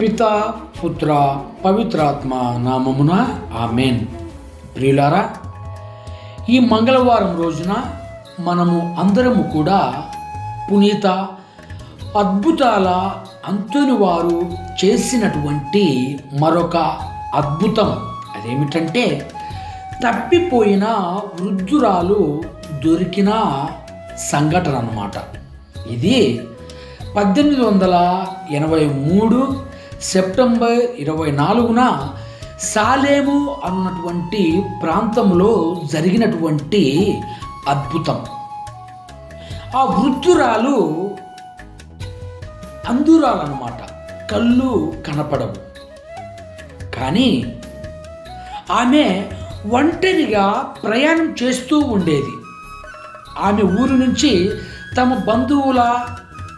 పిత పుత్ర పవిత్రాత్మ నామమున ఆమెన్. ప్రియులారా ఈ మంగళవారం రోజున మనము అందరము కూడా పునీత అద్భుతాల అంతుని వారు చేసినటువంటి మరొక అద్భుతం. అదేమిటంటే తప్పిపోయిన వృద్ధురాలు దొరికిన సంఘటన అన్నమాట. ఇది పద్దెనిమిది వందల ఎనభై మూడు సెప్టెంబర్ ఇరవై నాలుగున సాలేము అన్నటువంటి ప్రాంతంలో జరిగినటువంటి అద్భుతం. ఆ వృద్ధురాలు అందురాలన్నమాట కళ్ళు కనపడవు. కానీ ఆమె ఒంటరిగా ప్రయాణం చేస్తూ ఉండేది. ఆమె ఊరు నుంచి తమ బంధువుల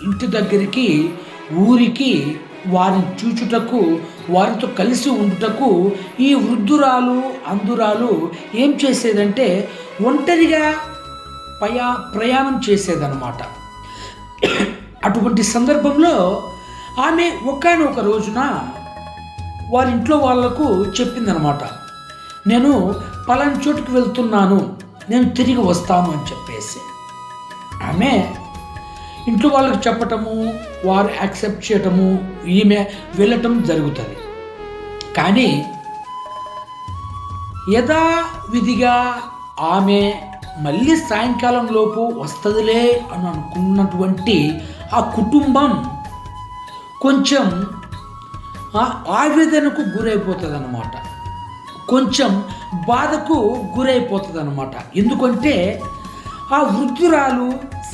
ఇంటి దగ్గరికి ఊరికి వారిని చూచుటకు వారితో కలిసి ఉండుటకు ఈ వృద్ధురాలు అందురాలు ఏం చేసేదంటే ఒంటరిగా పయా ప్రయాణం చేసేదనమాట అటువంటి సందర్భంలో ఆమె ఒకనొక రోజున వారి ఇంట్లో వాళ్ళకు చెప్పిందనమాట నేను పలాని చోటుకు వెళ్తున్నాను. నేను తిరిగి వస్తాను అని చెప్పేసి. ఆమె ఇంట్లో వాళ్ళకి చెప్పటము వారు యాక్సెప్ట్ చేయటము ఈమె వెళ్ళటం జరుగుతుంది. కానీ యథావిధిగా ఆమె మళ్ళీ సాయంకాలం లోపు వస్తుందిలే అని అనుకున్నటువంటి ఆ కుటుంబం కొంచెం ఆ ఆవేదనకు గురైపోతుంది అన్నమాట కొంచెం బాధకు గురైపోతుంది అన్నమాట ఎందుకంటే ఆ వృద్ధురాలు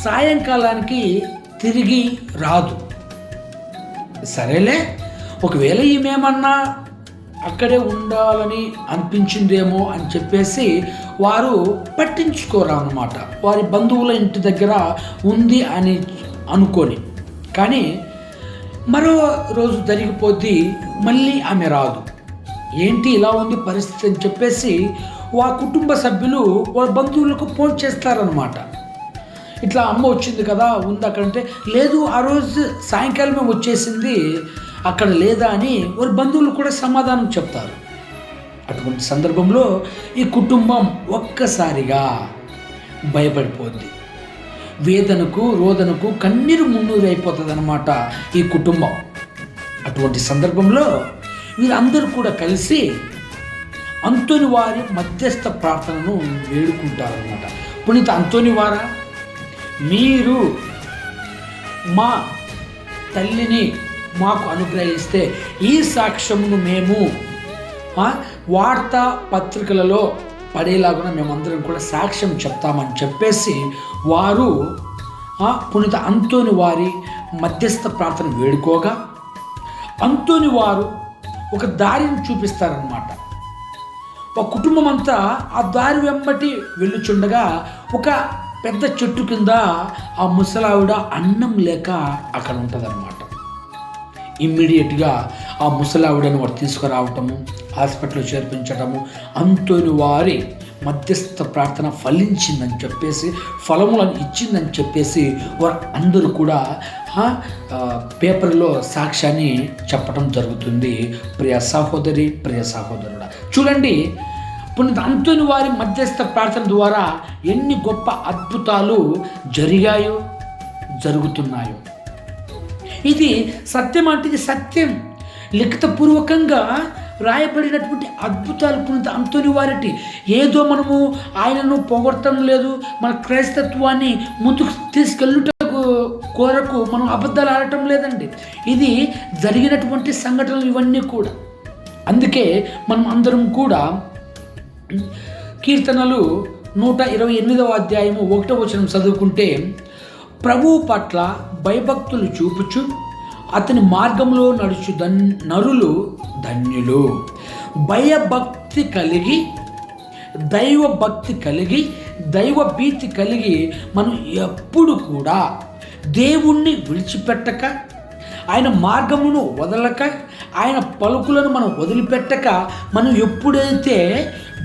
సాయంకాలానికి తిరిగి రాదు. సరేలే ఒకవేళ ఈమెమన్నా అక్కడే ఉండాలని అనిపించిందేమో అని చెప్పేసి వారు పట్టించుకోరా అన్నమాట వారి బంధువుల ఇంటి దగ్గర ఉంది అని అనుకొని. కానీ మరో రోజు జరిగిపోద్ది మళ్ళీ ఆమె రాదు. ఏంటి ఇలా ఉంది పరిస్థితి అని చెప్పేసి వా కుటుంబ సభ్యులు వాళ్ళ బంధువులకు ఫోన్ చేస్తారనమాట ఇట్లా అమ్మ వచ్చింది కదా ఉంది అక్కడంటే లేదు ఆ రోజు సాయంకాలమే వచ్చేసింది అక్కడ లేదా అని వారి బంధువులు కూడా సమాధానం చెప్తారు. అటువంటి సందర్భంలో ఈ కుటుంబం ఒక్కసారిగా భయపడిపోద్ది. వేదనకు రోదనకు కన్నీరు మున్నూరు అయిపోతుంది అనమాట ఈ కుటుంబం. అటువంటి సందర్భంలో వీరందరూ కూడా కలిసి అంతోని వారి మధ్యస్థ ప్రార్థనను వేడుకుంటారనమాట పునీత అంతోని వారా మీరు మా తల్లిని మాకు అనుగ్రహిస్తే ఈ సాక్ష్యమును మేము వార్తా పత్రికలలో పడేలాగా మేమందరం కూడా సాక్ష్యం చెప్తామని చెప్పేసి వారు పునీత అంతోని వారి మధ్యస్థ ప్రార్థన వేడుకోగా అంతోని వారు ఒక దారిని చూపిస్తారనమాట ఒక కుటుంబం అంతా ఆ దారి వెంబటి వెళ్ళుచుండగా ఒక పెద్ద చెట్టు కింద ఆ ముసలావిడ అన్నం లేక అక్కడ ఉంటుందన్నమాట. ఇమ్మీడియట్గా ఆ ముసలావిడను వారు తీసుకురావటము హాస్పిటల్లో చేర్పించటము అంతోని వారి మధ్యస్థ ప్రార్థన ఫలించిందని చెప్పేసి ఫలములను ఇచ్చిందని చెప్పేసి వారు అందరూ కూడా పేపర్లో సాక్ష్యాన్ని చెప్పడం జరుగుతుంది. ప్రియ సహోదరి ప్రియ సహోదరు చూడండి. పునీత అంతోని వారి మధ్యస్థ ప్రార్థన ద్వారా ఎన్ని గొప్ప అద్భుతాలు జరిగాయో జరుగుతున్నాయో. ఇది సత్యం అంటే సత్యం. లిఖితపూర్వకంగా రాయబడినటువంటి అద్భుతాలు పునీత అంతోని వారిటి. ఏదో మనము ఆయనను పొగడటం లేదు మన క్రైస్తత్వాన్ని ముందుకు తీసుకెళ్ళుటకు కోరకు మనం అబద్ధాలు ఆడటం లేదండి. ఇది జరిగినటువంటి సంఘటనలు ఇవన్నీ కూడా. అందుకే మనం అందరం కూడా కీర్తనలు నూట ఇరవై ఎనిమిదవ అధ్యాయము ఒకటో వచనం చదువుకుంటే ప్రభువు పట్ల భయభక్తులు చూపుచు అతని మార్గంలో నడుచు దన్ నరులు ధన్యులు. భయభక్తి కలిగి దైవ భక్తి కలిగి దైవ భీతి కలిగి మనం ఎప్పుడు కూడా దేవుణ్ణి విడిచిపెట్టక ఆయన మార్గమును వదలక ఆయన పలుకులను మనం వదిలిపెట్టక మనం ఎప్పుడైతే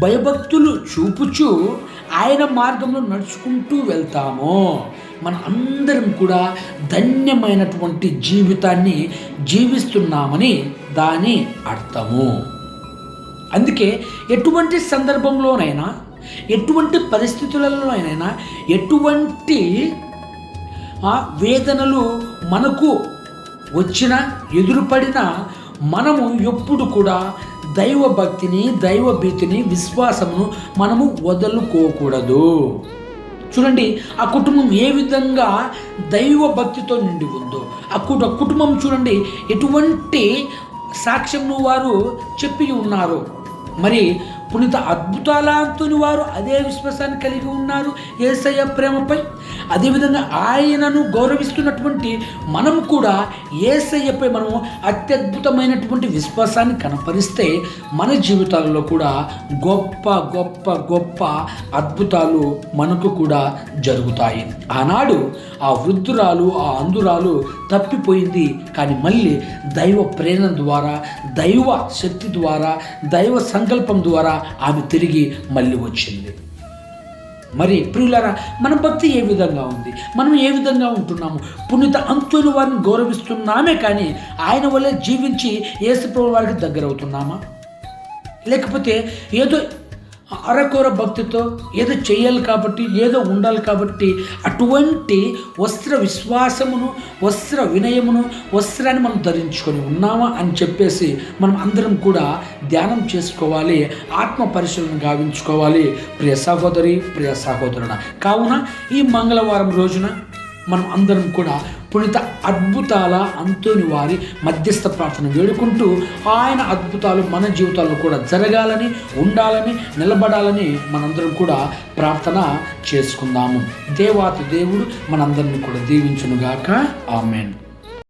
భయభక్తులు చూపుచు ఆయన మార్గంలో నడుచుకుంటూ వెళ్తామో మన అందరం కూడా ధన్యమైనటువంటి జీవితాన్ని జీవిస్తున్నామని దాని అర్థము. అందుకే ఎటువంటి సందర్భంలోనైనా ఎటువంటి పరిస్థితులలోనైనా ఎటువంటి ఆ వేదనలు మనకు వచ్చిన ఎదురుపడిన మనము ఎప్పుడు కూడా దైవ భక్తిని దైవ భీతిని విశ్వాసమును మనము వదులుకోకూడదు. చూడండి ఆ కుటుంబం ఏ విధంగా దైవ భక్తితో నిండి ఉందో ఆ కుట కుటుంబం చూడండి ఎటువంటి సాక్ష్యంను వారు చెప్పి ఉన్నారు. మరి పునీత అద్భుతాలంతుని వారు అదే విశ్వాసాన్ని కలిగి ఉన్నారు. ఏసయ్య ప్రేమపై అదేవిధంగా ఆయనను గౌరవిస్తున్నటువంటి మనం కూడా ఏసయ్యపై మనము అత్యద్భుతమైనటువంటి విశ్వాసాన్ని కనపరిస్తే మన జీవితాలలో కూడా గొప్ప గొప్ప గొప్ప అద్భుతాలు మనకు కూడా జరుగుతాయి. ఆనాడు ఆ వృద్ధురాలు ఆ అందురాలు తప్పిపోయింది. కానీ మళ్ళీ దైవ ప్రేరణ ద్వారా దైవ శక్తి ద్వారా దైవ సంకల్పం ద్వారా ఆమె తిరిగి మళ్ళీ వచ్చింది. మరి ప్రియులారా మన భక్తి ఏ విధంగా ఉంది? మనం ఏ విధంగా ఉంటున్నాము? పునీత అంతులు వారిని గౌరవిస్తున్నామే కానీ ఆయన వల్లే జీవించి ఏసుప్రభు వారికి దగ్గర అవుతున్నామా లేకపోతే ఏదో అరకొర భక్తితో ఏదో చేయాలి కాబట్టి ఏదో ఉండాలి కాబట్టి అటువంటి వస్త్ర విశ్వాసమును వస్త్ర వినయమును వస్త్రాన్ని మనం ధరించుకొని ఉన్నామా అని చెప్పేసి మనం అందరం కూడా ధ్యానం చేసుకోవాలి ఆత్మ పరిశీలన గావించుకోవాలి. ప్రియ సహోదరి ప్రియ సహోదరుడ కావున ఈ మంగళవారం రోజున మనం అందరం కూడా పుణిత అద్భుతాల అంతోని వారి మధ్యస్థ ప్రార్థన వేడుకుంటూ ఆయన అద్భుతాలు మన జీవితాల్లో కూడా జరగాలని ఉండాలని నిలబడాలని మనందరం కూడా ప్రార్థన చేసుకుందాము. దేవాతి దేవుడు మనందరిని కూడా దీవించునుగాక. ఆమెన్.